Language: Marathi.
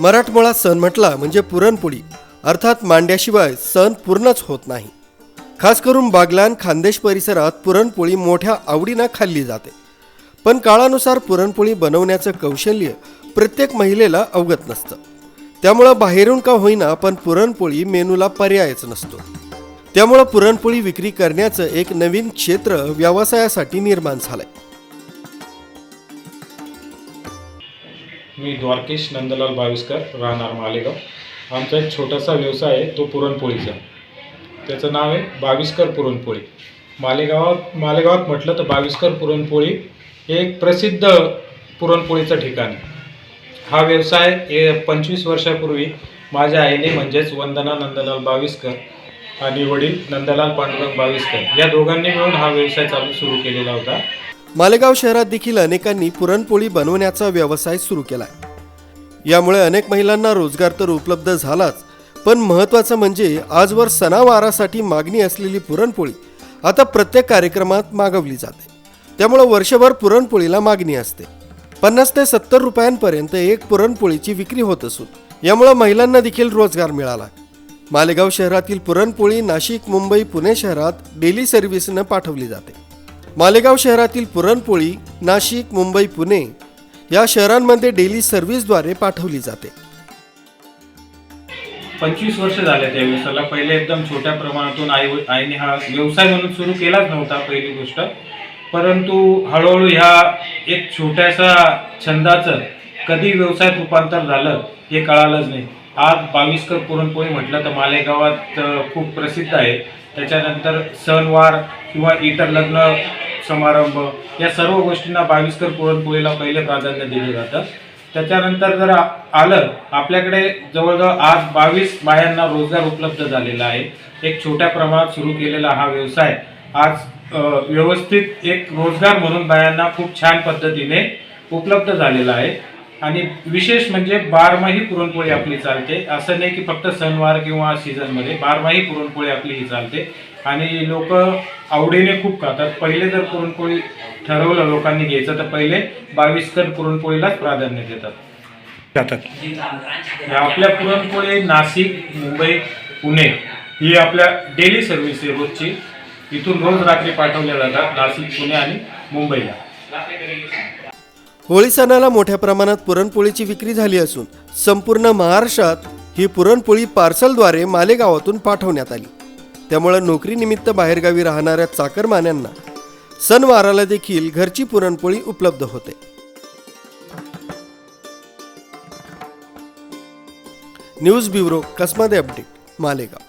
मराठमोळा सण म्हटला म्हणजे पुरणपोळी. अर्थात मांड्याशिवाय सण पूर्णच होत नाही. खास करून बागलान खानदेश परिसरात पुरणपोळी मोठ्या आवडीनं खाल्ली जाते. पण काळानुसार पुरणपोळी बनवण्याचं कौशल्य प्रत्येक महिलेला अवगत नसतं. त्यामुळं बाहेरून का होईना पण पुरणपोळी मेनूला पर्यायच नसतो. त्यामुळं पुरणपोळी विक्री करण्याचं एक नवीन क्षेत्र व्यवसायासाठी निर्माण झालंय. मी द्वारकेश नंदलाल बाविस्कर राहणार मालेगाव. आमचा एक छोटासा व्यवसाय आहे तो पुरणपोळीचा. त्याचं नाव आहे बाविस्कर पुरणपोळी. मालेगावात मालेगावात म्हटलं तर बाविस्कर पुरणपोळी हे एक प्रसिद्ध पुरणपोळीचं ठिकाण आहे. हा व्यवसाय हे पंचवीस वर्षापूर्वी माझ्या आईने म्हणजेच वंदना नंदलाल बाविस्कर आणि वडील नंदलाल पांडुरंग बाविस्कर या दोघांनी मिळून हा व्यवसाय चालू सुरू केलेला होता. मालेगाव शहरात देखील अनेकांनी पुरणपोळी बनवण्याचा व्यवसाय सुरू केला यामुळे अनेक महिलांना रोजगार तर उपलब्ध झालाच पण महत्त्वाचं म्हणजे आजवर सणावारासाठी मागणी असलेली पुरणपोळी आता प्रत्येक कार्यक्रमात मागवली जाते. त्यामुळं वर्षभर पुरणपोळीला मागणी असते. पन्नास ते सत्तर रुपयांपर्यंत एक पुरणपोळीची विक्री होत असून यामुळं महिलांना देखील रोजगार मिळाला. मालेगाव शहरातील पुरणपोळी नाशिक मुंबई पुणे शहरात डेली सर्व्हिसनं पाठवली जाते. मालेगाव शहरातील पुरणपोळी नाशिक मुंबई पुणे या शहरांमध्ये डेली सर्व्हिसद्वारे पाठवली जाते. पंचवीस वर्ष झाले त्या व्यवसायाला. पहिले एकदम छोट्या प्रमाणातून आई आईने हा व्यवसाय म्हणून सुरू केलाच नव्हता पहिली गोष्ट. परंतु हळूहळू ह्या एक छोट्याशा छंदाचं कधी व्यवसायात रूपांतर झालं हे कळालंच नाही. आज बावीसकर पुरणपोळी म्हटलं तर मालेगावात खूप प्रसिद्ध आहे. त्याच्यानंतर सणवार किंवा इतर लग्न समारंभ या सर्व गोष्टींना बावीसकर पुरणपोळीला पहिले प्राधान्य दिलं जातं त्याच्यानंतर जर आलं आपल्याकडे जवळजवळ आज बावीस बायांना रोजगार उपलब्ध झालेला आहे. एक छोट्या प्रमाणात सुरू केलेला हा व्यवसाय आज व्यवस्थित एक रोजगार म्हणून बायांना खूप छान पद्धतीने उपलब्ध झालेला आहे. आणि विशेष म्हणजे बारमाही पुरणपोळी आपली चालते. असं नाही की फक्त सणवार किंवा सीझनमध्ये बारमाही पुरणपोळी आपली ही चालते. आणि लोक आवडीने खूप खातात. पहिले जर पुरणपोळी ठरवलं लोकांनी घ्यायचं तर पहिले बावीसकर पुरणपोळीलाच प्राधान्य देतात. जातात. आपल्या पुरणपोळी नाशिक मुंबई पुणे ही आपल्या डेली सर्व्हिस आहे रोजची. इथून रोज रात्री पाठवल्या जातात नाशिक पुणे आणि मुंबईला. होळी सणाला मोठ्या प्रमाणात पुरणपोळीची विक्री झाली असून संपूर्ण महाराष्ट्रात ही पुरणपोळी पार्सलद्वारे मालेगावातून पाठवण्यात आली. त्यामुळं नोकरीनिमित्त बाहेरगावी राहणाऱ्या चाकरमान्यांना सणवाराला देखील घरची पुरणपोळी उपलब्ध होते. News bureau Kasmade update Malegaon.